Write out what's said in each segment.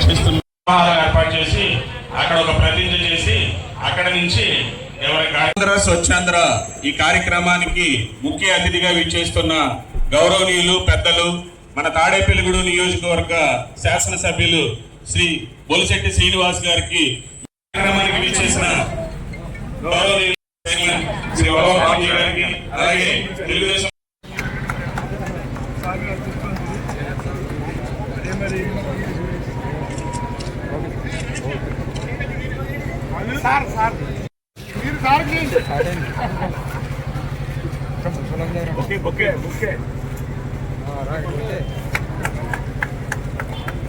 ఏర్పాటు చేసి అక్కడ ఒక ప్రతిజ్ఞ చేసి అక్కడ నుంచి ఆంధ్ర స్వచ్ఛాంధ్ర ఈ కార్యక్రమానికి ముఖ్య అతిథిగా విచ్చేస్తున్న గౌరవనీయులు పెద్దలు మన తాడేపల్లిగూడు నియోజకవర్గ శాసనసభ్యులు శ్రీ బొలిశెట్టి శ్రీనివాస్ గారికి కార్యక్రమానికి విచ్చేసిన గౌరవనీయులు శ్రీ గారికి అలాగే తెలుగుదేశం సార్ సార్. మీరు సార్ ఓకే ఓకే ఓకే.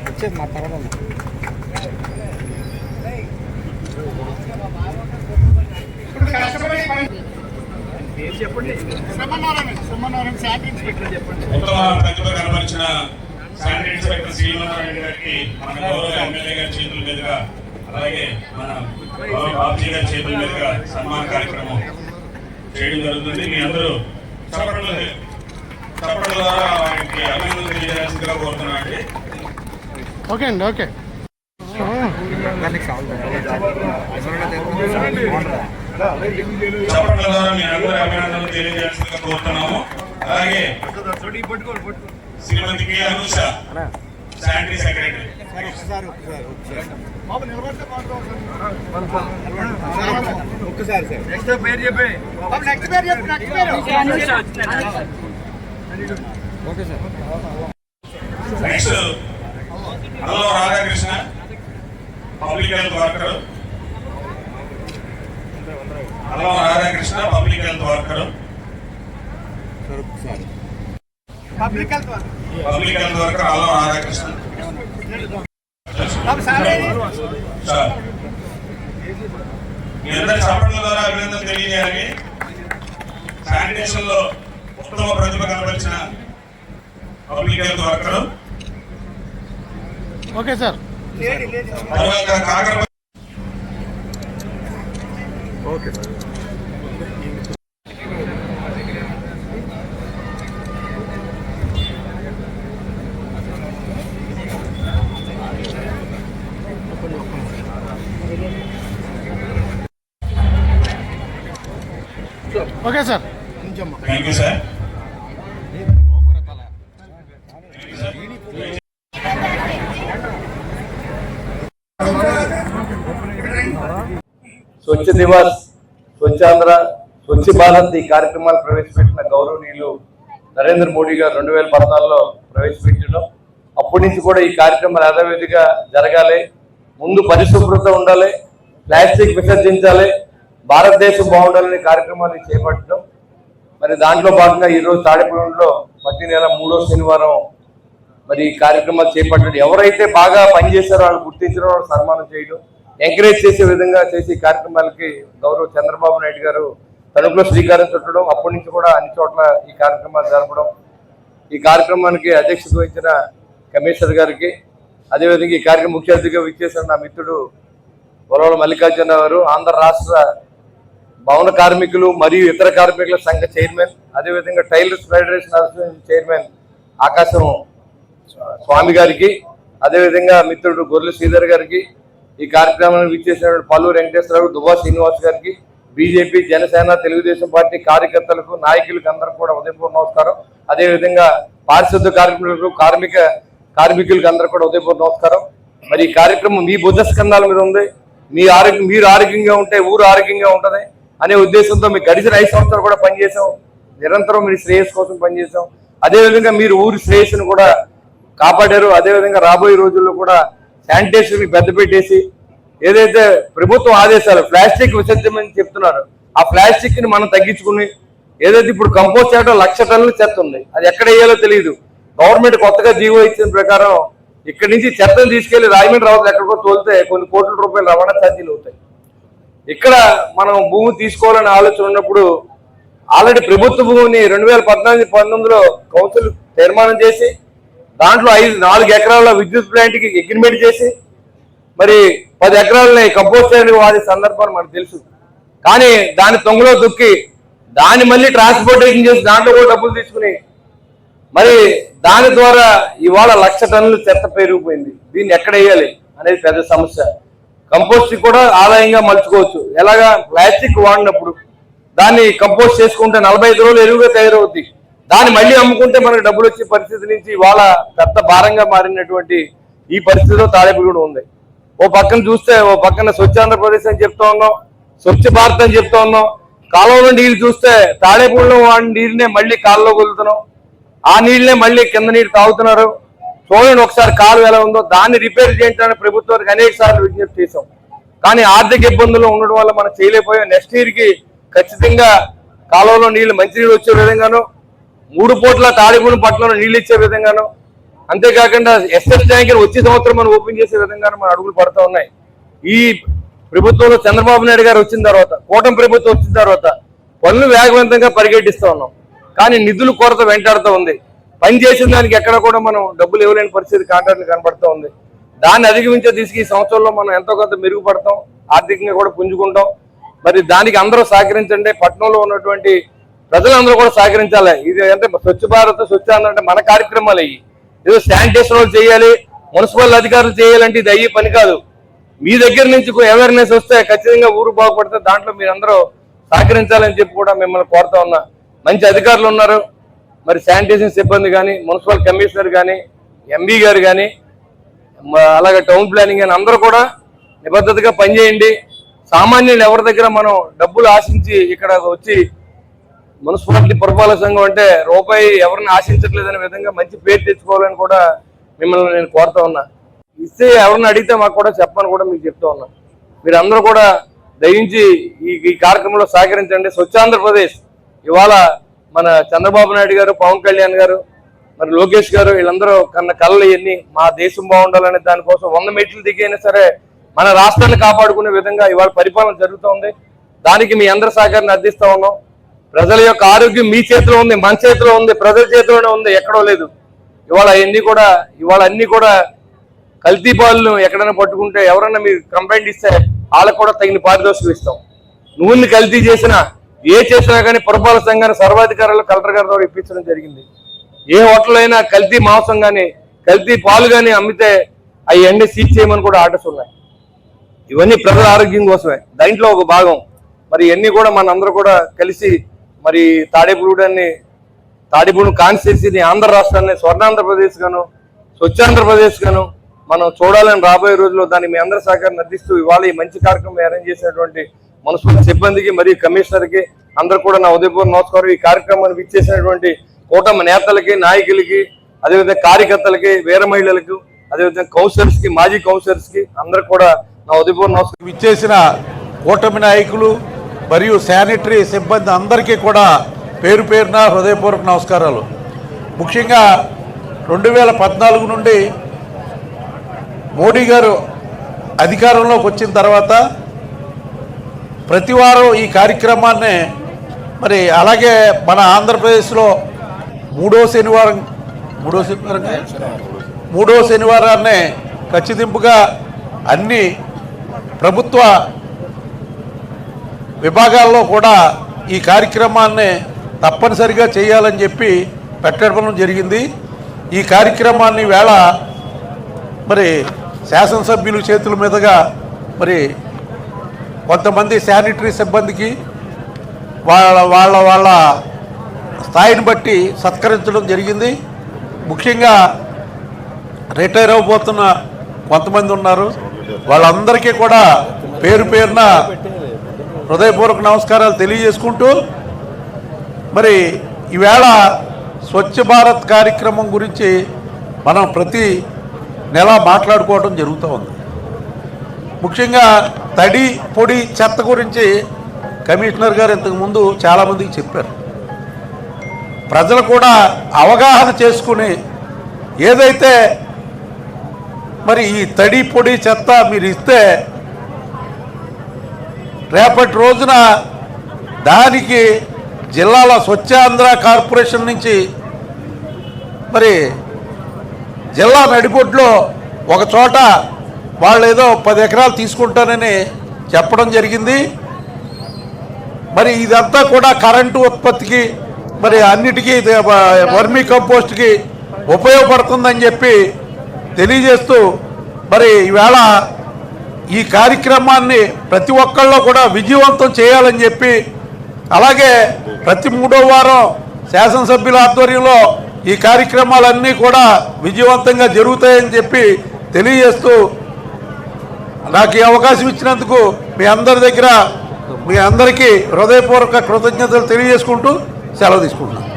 వచ్చేది మా తర్వాత. కనబరిచిన శానిటరీ ఇన్స్పెక్టర్ శ్రీనివాసరావు గారికి మన గౌరవ ఎమ్మెల్యే గారి చేతుల మీదుగా అలాగే మన బాబుజీ గారి చేతుల మీదుగా సన్మాన కార్యక్రమం చేయడం జరుగుతుంది. మీ అందరూ చప్పట్ల చప్పట్ల ద్వారా వారికి అభినందనలు తెలియజేయాల్సిందిగా కోరుతున్నాను అండి. ఓకే అండి ఓకే. చప్పట్ల ద్వారా మీ అందరూ అభినందనలు తెలియజేయాల్సిందిగా కోరుతున్నాము. అలాగే Shrimati K Anusha sanitary secretary. ఒక్కసారి సార్. నెక్స్ట్ పేరు చెప్పి. నెక్స్ట్ పేరు చెప్పు నెక్స్ట్ పేరు. Okay sir. Next hello Radhakrishna public health worker hello Radhakrishna public health worker public health public health worker hello Radhakrishna మీ అందరి చప్పట్ల ద్వారా అభినందన తెలియజేయాలి. శానిటేషన్లో ఉత్తమ ప్రతిభ కనబరిచిన public health worker. Okay sir. తర్వాత Kakara okay sir. Thank you sir Swachh Diwas Swachhandhra Swachh Bharat ఈ కార్యక్రమాలు ప్రవేశపెట్టిన గౌరవనీయులు నరేంద్ర మోడీ గారు రెండు వేల పద్నాలుగులో ప్రవేశపెట్టడం. అప్పటి నుంచి కూడా ఈ కార్యక్రమాలు యథావిధిగా జరగాలి. ముందు పరిశుభ్రత ఉండాలి. ప్లాస్టిక్ విసర్జించాలి. భారతదేశం బాగుండాలనే కార్యక్రమాన్ని చేపట్టడం మరి దాంట్లో భాగంగా ఈరోజు తాడేపల్లిలో ప్రతి నెల మూడో శనివారం మరి ఈ కార్యక్రమాలు చేపట్టడం. ఎవరైతే బాగా పనిచేశారో వాళ్ళు గుర్తించడం వాళ్ళు సన్మానం చేయడం ఎంకరేజ్ చేసే విధంగా చేసే కార్యక్రమాలకి గౌరవ చంద్రబాబు నాయుడు గారు తణుకులో శ్రీకారం చుట్టడం అప్పటి నుంచి కూడా అన్ని చోట్ల ఈ కార్యక్రమాలు జరపడం. ఈ కార్యక్రమానికి అధ్యక్షత వహించిన కమిషనర్ గారికి అదేవిధంగా ఈ కార్యక్రమం ముఖ్య అతిథిగా విచ్చేసిన నా మిత్రుడు పొలవల మల్లికార్జున గారు ఆంధ్ర రాష్ట్ర భవన కార్మికులు మరియు ఇతర కార్మికుల సంఘ చైర్మన్ అదేవిధంగా టైలర్స్ ఫెడరేషన్ అసోసియేషన్ చైర్మన్ ఆకాశం స్వామి గారికి అదేవిధంగా మిత్రుడు గొర్రెల శ్రీధర్ గారికి ఈ కార్యక్రమాన్ని విచ్చేసిన పల్లూరు వెంకటేశ్వరరావు దుబ్బా శ్రీనివాస్ గారికి బీజేపీ జనసేన తెలుగుదేశం పార్టీ కార్యకర్తలకు నాయకులకు అందరూ కూడా ఉదయపూర్ణ నమస్కారం. అదేవిధంగా పారిశుద్ధ కార్మికులకు కార్మిక కార్మికులకు అందరూ కూడా ఉదయపూర్ణ నమస్కారం. మరి ఈ కార్యక్రమం మీ బుద్ధ స్కంధాల మీద ఉంది. మీ ఆరోగ్యం మీరు ఆరోగ్యంగా ఉంటే ఊరు ఆరోగ్యంగా ఉంటుంది. అనే ఉద్దేశంతో మీకు గడిచిన ఐదు సంవత్సరాలు కూడా పనిచేసాం నిరంతరం మీరు శ్రేయస్ కోసం పనిచేసాం అదేవిధంగా మీరు ఊరి శ్రేయస్సును కూడా కాపాడారు. అదేవిధంగా రాబోయే రోజుల్లో కూడా శానిటేషన్ పెద్ద పెట్టేసి ఏదైతే ప్రభుత్వం ఆదేశాలు ప్లాస్టిక్ విసర్జమని చెప్తున్నారు ఆ ప్లాస్టిక్ని మనం తగ్గించుకుని ఏదైతే ఇప్పుడు కంపోస్ట్ చేయడం లక్ష టన్నుల చెత్త ఉంది. అది ఎక్కడ వేయాలో తెలియదు. గవర్నమెంట్ కొత్తగా జీవో ఇచ్చిన ప్రకారం ఇక్కడి నుంచి చెత్తను తీసుకెళ్ళి రాయమండ్రి రావద్దు ఎక్కడికో తోలితే కొన్ని కోట్ల రూపాయలు రవాణా ఛార్జీలు అవుతాయి. ఇక్కడ మనం భూమి తీసుకోవాలని ఆలోచన ఉన్నప్పుడు ఆల్రెడీ ప్రభుత్వ భూమిని రెండు వేల పద్నాలుగు పంతొమ్మిదిలో కౌన్సిల్ తీర్మానం చేసి దాంట్లో ఐదు నాలుగు ఎకరాల విద్యుత్ ప్లాంట్కి అగ్రిమెంట్ చేసి మరి పది ఎకరాలని కంపోస్ట్ చేయడానికి వాడి సందర్భాలు మనకు తెలుసు. కానీ దాని తొంగలో దుక్కి దాన్ని మళ్ళీ ట్రాన్స్పోర్టేషన్ చేసి దాంట్లో కూడా డబ్బులు తీసుకుని మరి దాని ద్వారా ఇవాళ లక్ష టన్నులు చెత్త పెరిగిపోయింది. దీన్ని ఎక్కడ వేయాలి అనేది పెద్ద సమస్య. కంపోస్ట్ కూడా ఆదాయంగా మలుచుకోవచ్చు. ఎలాగా? ప్లాస్టిక్ వాడినప్పుడు దాన్ని కంపోస్ట్ చేసుకుంటే నలభై ఐదు రోజులు ఎరువుగా తయారవుద్ది. దాన్ని మళ్ళీ అమ్ముకుంటే మనకు డబ్బులు వచ్చే పరిస్థితి నుంచి ఇవాళ పెద్ద భారంగా మారినటువంటి ఈ పరిస్థితిలో తాడేపు కూడా ఉంది. ఓ పక్కన చూస్తే ఓ పక్కన స్వచ్ఛ ఆంధ్రప్రదేశ్ అని చెప్తా ఉన్నాం స్వచ్ఛ భారత్ అని చెప్తా ఉన్నాం. కాలువలో నీళ్ళు చూస్తే తాడేపూడిలో వాడిన నీళ్ళనే మళ్ళీ కాల్లో కొలుతున్నాం ఆ నీళ్ళనే మళ్ళీ కింద నీరు తాగుతున్నారు. చూడండి ఒకసారి కాలు ఎలా ఉందో దాన్ని రిపేర్ చేయించడానికి ప్రభుత్వానికి అనేక సార్లు విజ్ఞప్తి చేశాం. కానీ ఆర్థిక ఇబ్బందులు ఉండడం వల్ల మనం చేయలేకపోయాం. నెక్స్ట్ ఇయర్కి ఖచ్చితంగా కాలువలో నీళ్ళు మంచినీళ్ళు వచ్చే విధంగాను మూడు పూట్ల తాడిగూడెం పట్టణంలో నీళ్ళు ఇచ్చే విధంగాను అంతేకాకుండా ఎస్ఎస్ ట్యాంకర్ వచ్చే సంవత్సరం మనం ఓపెన్ చేసే విధంగాను మన అడుగులు పడుతూ ఉన్నాయి. ఈ ప్రభుత్వంలో చంద్రబాబు నాయుడు గారు వచ్చిన తర్వాత కూటమి ప్రభుత్వం వచ్చిన తర్వాత పనులు వేగవంతంగా పరిగెట్టిస్తూ ఉన్నాం. కానీ నిధులు కొరత వెంటాడుతూ ఉంది. పని చేసిన దానికి ఎక్కడ కూడా మనం డబ్బులు ఇవ్వలేని పరిస్థితి కాంట్రాక్ట్ కనబడుతూ ఉంది. దాన్ని అధిగమించే తీసుకు ఈ సంవత్సరంలో మనం ఎంతో కొంత మెరుగుపడతాం ఆర్థికంగా కూడా పుంజుకుంటాం. మరి దానికి అందరూ సహకరించండి. పట్టణంలో ఉన్నటువంటి ప్రజలందరూ కూడా సహకరించాలి. ఇది అంటే స్వచ్ఛ భారత్ స్వచ్ఛ అంటే మన కార్యక్రమాలు అయ్యి ఏదో శానిటేషన్ వాళ్ళు చేయాలి మున్సిపల్ అధికారులు చేయాలంటే ఇది అయ్యే పని కాదు. మీ దగ్గర నుంచి అవేర్నెస్ వస్తే ఖచ్చితంగా ఊరు బాగుపడితే దాంట్లో మీరందరూ సహకరించాలని చెప్పి కూడా మిమ్మల్ని కోరుతా ఉన్నా. మంచి అధికారులు ఉన్నారు. మరి శానిటేషన్ సిబ్బంది కానీ మున్సిపల్ కమిషనర్ కానీ ఎంబీ గారు కానీ అలాగే టౌన్ ప్లానింగ్ అని అందరూ కూడా నిబద్ధతగా పనిచేయండి. సామాన్యులు ఎవరి దగ్గర మనం డబ్బులు ఆశించి ఇక్కడ వచ్చి మున్సిపాలిటీ పురపాలక సంఘం అంటే రూపాయి ఎవరిని ఆశించట్లేదనే విధంగా మంచి పేరు తెచ్చుకోవాలని కూడా మిమ్మల్ని నేను కోరుతా ఉన్నా. ఇస్తే ఎవరిని అడిగితే మాకు కూడా చెప్పని కూడా మీకు చెప్తా ఉన్నా. మీరందరూ కూడా దయించి ఈ ఈ కార్యక్రమంలో సహకరించండి. స్వచ్ఛ ఆంధ్రప్రదేశ్ ఇవాళ మన చంద్రబాబు నాయుడు గారు పవన్ కళ్యాణ్ గారు మరి లోకేష్ గారు వీళ్ళందరూ కన్న కళ్ళు ఇవన్నీ మా దేశం బాగుండాలనే దానికోసం వంద మెట్లు దిగైనా సరే మన రాష్ట్రాన్ని కాపాడుకునే విధంగా ఇవాళ పరిపాలన జరుగుతోంది. దానికి మీ అందరి సహకారాన్ని అందిస్తా ఉన్నాం. ప్రజల యొక్క ఆరోగ్యం మీ చేతిలో ఉంది మన చేతిలో ఉంది ప్రజల చేతిలోనే ఉంది ఎక్కడో లేదు. ఇవాళ అవన్నీ కూడా ఇవాళ అన్ని కూడా కల్తీ పాలను ఎక్కడైనా పట్టుకుంటే ఎవరన్నా మీరు కంప్లైంట్ ఇస్తే వాళ్ళకు కూడా తగిన పారితోషికం ఇస్తాం. నువ్వుని కల్తీ చేసినా ఏ చేసినా కానీ పురపాలక సంఘాన్ని సర్వాధికారులు కలెక్టర్ గారి ద్వారా ఇప్పించడం జరిగింది. ఏ హోటల్ అయినా కల్తీ మాంసం కానీ కల్తీ పాలు కానీ అమ్మితే అవి అన్ని సీజ్ చేయమని కూడా ఆర్డర్స్ ఉన్నాయి. ఇవన్నీ ప్రజల ఆరోగ్యం కోసమే. దాంట్లో ఒక భాగం. మరి ఇవన్నీ కూడా మనందరూ కూడా కలిసి మరి తాడేపూడాన్ని తాడేపూడి కాన్స్టిట్యూన్సీని ఆంధ్ర రాష్ట్రాన్ని స్వర్ణాంధ్రప్రదేశ్ గాను స్వచ్ఛాంధ్రప్రదేశ్ గాను మనం చూడాలని రాబోయే రోజుల్లో దాన్ని మీ అందరి సహకారం అందిస్తూ ఇవాళ ఈ మంచి కార్యక్రమం అరేంజ్ చేసినటువంటి మున్సిపల్ సిబ్బందికి మరియు కమిషనర్కి అందరూ కూడా నా ఉదయపూర్ నమస్కారం. ఈ కార్యక్రమాన్ని విచ్చేసినటువంటి కూటమి నేతలకి నాయకులకి అదేవిధంగా కార్యకర్తలకి వీర మహిళలకు అదేవిధంగా కౌన్సిలర్స్కి మాజీ కౌన్సిలర్స్కి అందరూ కూడా నా ఉదయపూర్ నమస్కారం. విచ్చేసిన కూటమి నాయకులు మరియు శానిటరీ సిబ్బంది అందరికీ కూడా పేరు పేరున హృదయపూర్వక నమస్కారాలు. ముఖ్యంగా రెండు వేల పద్నాలుగు నుండి మోడీ గారు అధికారంలోకి వచ్చిన తర్వాత ప్రతి వారం ఈ కార్యక్రమాన్ని మరి అలాగే మన ఆంధ్రప్రదేశ్లో మూడో శనివారం మూడో శనివారం మూడో శనివారాన్నే ఖచ్చితింపుగా అన్ని ప్రభుత్వ విభాగాల్లో కూడా ఈ కార్యక్రమాన్ని తప్పనిసరిగా చేయాలని చెప్పి పెట్టడం జరిగింది. ఈ కార్యక్రమాన్ని వేళ మరి శాసనసభ్యుల చేతుల మీదుగా మరి కొంతమంది శానిటరీ సిబ్బందికి వాళ్ళ వాళ్ళ వాళ్ళ స్థాయిని బట్టి సత్కరించడం జరిగింది. ముఖ్యంగా రిటైర్ అవ్వబోతున్న కొంతమంది ఉన్నారు. వాళ్ళందరికీ కూడా పేరు పేరున హృదయపూర్వక నమస్కారాలు తెలియజేసుకుంటూ మరి ఈవేళ స్వచ్ఛ భారత్ కార్యక్రమం గురించి మనం ప్రతి నెల మాట్లాడుకోవడం జరుగుతూ ఉంది. ముఖ్యంగా తడి పొడి చెత్త గురించి కమిషనర్ గారు ఇంతకుముందు చాలామందికి చెప్పారు. ప్రజలు కూడా అవగాహన చేసుకుని ఏదైతే మరి ఈ తడి పొడి చెత్త మీరు ఇస్తే రేపటి రోజున దానికి జిల్లాల స్వచ్ఛాంధ్ర కార్పొరేషన్ నుంచి మరి జిల్లా నడిబొడ్లో ఒక చోట వాళ్ళు ఏదో పది ఎకరాలు తీసుకుంటానని చెప్పడం జరిగింది. మరి ఇదంతా కూడా కరెంటు ఉత్పత్తికి మరి అన్నిటికీ ఇది వర్మీ కంపోస్ట్కి ఉపయోగపడుతుందని చెప్పి తెలియజేస్తూ మరి ఈవేళ ఈ కార్యక్రమాన్ని ప్రతి ఒక్కళ్ళు కూడా విజయవంతం చేయాలని చెప్పి అలాగే ప్రతి మూడో వారం శాసనసభ్యుల ఆధ్వర్యంలో ఈ కార్యక్రమాలన్నీ కూడా విజయవంతంగా జరుగుతాయని చెప్పి తెలియజేస్తూ నాకు ఈ అవకాశం ఇచ్చినందుకు మీ అందరి దగ్గర మీ అందరికీ హృదయపూర్వక కృతజ్ఞతలు తెలియజేసుకుంటూ సెలవు తీసుకుంటున్నాను.